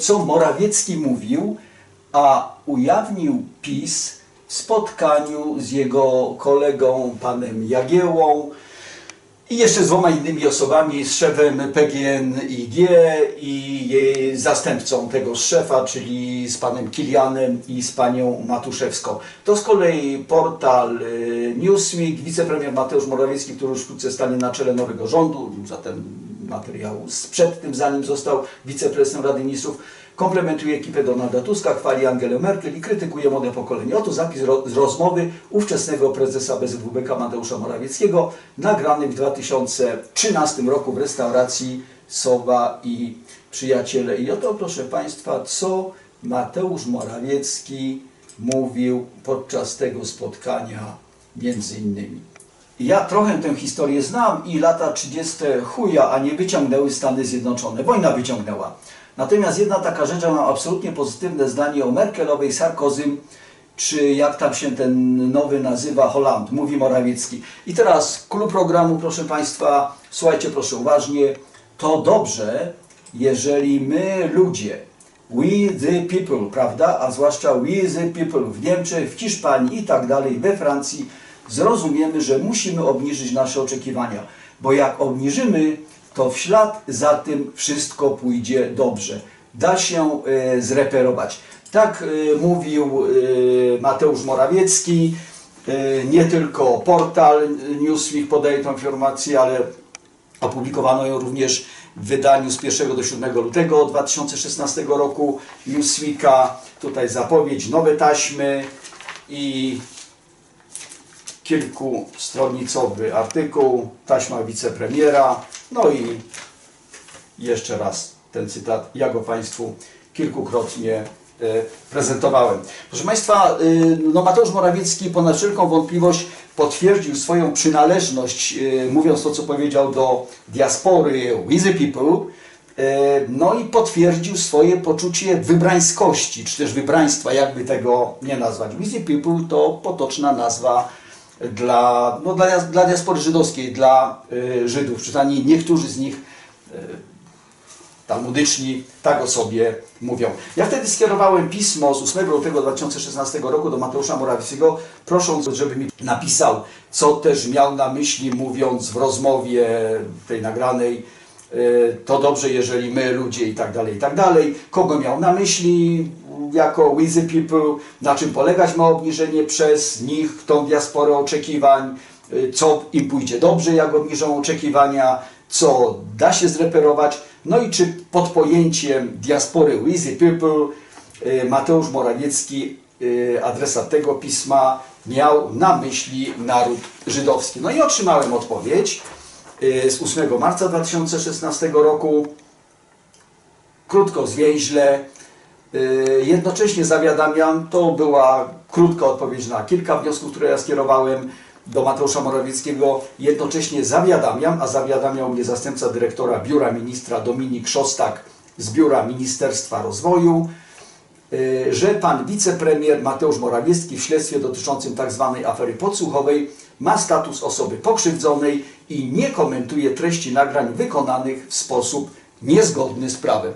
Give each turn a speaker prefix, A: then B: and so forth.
A: co Morawiecki mówił, a ujawnił PiS w spotkaniu z jego kolegą panem Jagiełą i jeszcze z dwoma innymi osobami, z szefem PGNiG i jej zastępcą tego szefa, czyli z panem Kilianem i z panią Matuszewską. To z kolei portal y, Newsweek, wicepremier Mateusz Morawiecki, który już wkrótce stanie na czele nowego rządu, zatem materiał sprzed tym, zanim został wiceprezesem Rady Ministrów, komplementuje ekipę Donalda Tuska, chwali Angelę Merkel i krytykuje młode pokolenie. Oto zapis ro z rozmowy ówczesnego prezesa BZWBK Mateusza Morawieckiego, nagrany w 2013 roku w restauracji Sowa i Przyjaciele. I oto, proszę Państwa, co Mateusz Morawiecki mówił podczas tego spotkania między innymi. Ja trochę tę historię znam i lata 30. chuja, a nie wyciągnęły Stany Zjednoczone. Wojna wyciągnęła. Natomiast jedna taka rzecz, ja mam absolutnie pozytywne zdanie o Merkelowej, Sarkozym, czy jak tam się ten nowy nazywa, Holland, mówi Morawiecki. I teraz klub programu, proszę Państwa, słuchajcie proszę uważnie, to dobrze, jeżeli my ludzie, we the people, prawda, a zwłaszcza we the people w Niemczech, w Hiszpanii i tak dalej, we Francji, zrozumiemy, że musimy obniżyć nasze oczekiwania, bo jak obniżymy, to w ślad za tym wszystko pójdzie dobrze. Da się e, zreperować. Tak e, mówił e, Mateusz Morawiecki, nie tylko portal Newsweek podaje tę informację, ale opublikowano ją również w wydaniu z 1 do 7 lutego 2016 roku Newsweeka. Tutaj zapowiedź, nowe taśmy i kilkustronicowy artykuł, taśma wicepremiera, no i jeszcze raz ten cytat, ja go Państwu kilkukrotnie e, prezentowałem. Proszę Państwa, y, no Mateusz Morawiecki ponad wszelką wątpliwość potwierdził swoją przynależność, y, mówiąc to, co powiedział do diaspory with the people, e, no i potwierdził swoje poczucie wybrańskości, czy też wybraństwa, jakby tego nie nazwać. With the people to potoczna nazwa dla, no, dla, dla diaspory żydowskiej, dla y, Żydów, przynajmniej niektórzy z nich y, talmudyczni tak o sobie mówią. Ja wtedy skierowałem pismo z 8 lutego 2016 roku do Mateusza Morawieckiego, prosząc, żeby mi napisał, co też miał na myśli, mówiąc w rozmowie tej nagranej, to dobrze, jeżeli my, ludzie i tak dalej, i tak dalej, kogo miał na myśli, jako We the People, na czym polegać ma obniżenie przez nich, tą diasporę oczekiwań, y, co im pójdzie dobrze, jak obniżą oczekiwania, co da się zreperować, no i czy pod pojęciem diaspory the People y, Mateusz Morawiecki, adresat tego pisma, miał na myśli naród żydowski. No i otrzymałem odpowiedź z 8 marca 2016 roku, krótko, zwięźle, Yy, Jednocześnie zawiadamiam, to była krótka odpowiedź na kilka wniosków, które ja skierowałem do Mateusza Morawieckiego. Jednocześnie zawiadamiam, a zawiadamiał mnie zastępca dyrektora biura ministra Dominik Szostak z biura Ministerstwa Rozwoju, yy, że pan wicepremier Mateusz Morawiecki w śledztwie dotyczącym tzw. afery podsłuchowej ma status osoby pokrzywdzonej i nie komentuje treści nagrań wykonanych w sposób niezgodny z prawem.